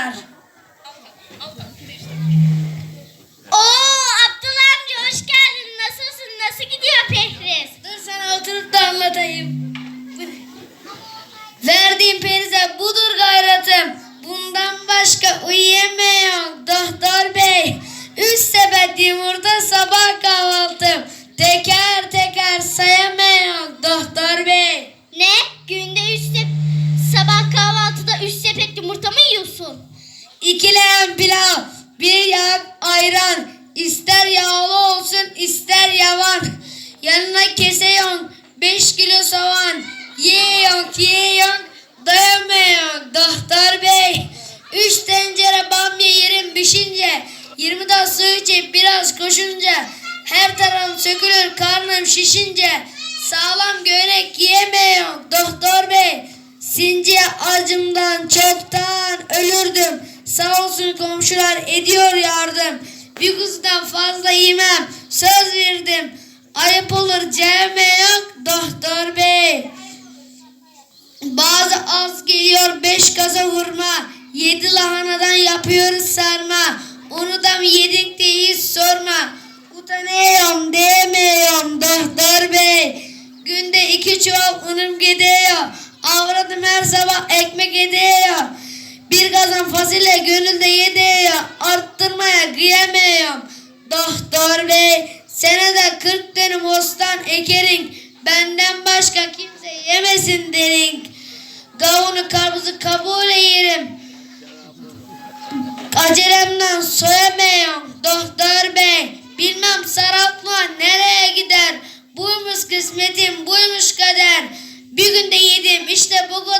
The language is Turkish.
kadar. Oo Abdullah amca hoş geldin. Nasılsın? Nasıl gidiyor Pehriz? Dur sana oturup da anlatayım. Verdiğim perize budur gayretim. Bundan başka uyuyamıyorum doktor bey. Üç sepet yumurta sabah kahvaltım. Teker teker sayamıyorum doktor bey. Ne? Günde üç sep sabah sepet yumurta mı yiyorsun? İki leğen pilav, bir yak ayran. İster yağlı olsun ister yavan. Yanına keseyon, beş kilo soğan. Yiyon yiyon, doyamıyor doktor bey. Üç tencere bamya yerim pişince. Yirmi daha su içip biraz koşunca. Her tarafım sökülür karnım şişince. Sağlam göğnek yiyemiyorum doktor bey. Sinci acımdan çoktan ölürdüm. Sağ olsun komşular ediyor yardım. Bir kuzudan fazla yemem. Söz verdim. Ayıp olur cehenneme yok doktor bey. Bazı az geliyor beş kaza vurma. Yedi lahanadan yapıyoruz sarma. Onu da mı yedik diye hiç sorma. Utanıyorum diyemiyorum doktor bey. Günde iki çuval unum gidiyor. Avradım her sabah ekmek ediyor. Bir kazan fasulye gönülde yediyor. Arttırmaya kıyamıyorum. Doktor bey senede kırk dönüm ostan ekerin. Benden başka kimse yemesin derin. Kavunu karpuzu kabuğuyla yerim. Acelemden soyamıyorum doktor bey. Bilmem sarapma nereye gider. Buymuş kısmetim buymuş kader. Bir günde yedim işte bu kadar daha fazla yiyemiyorum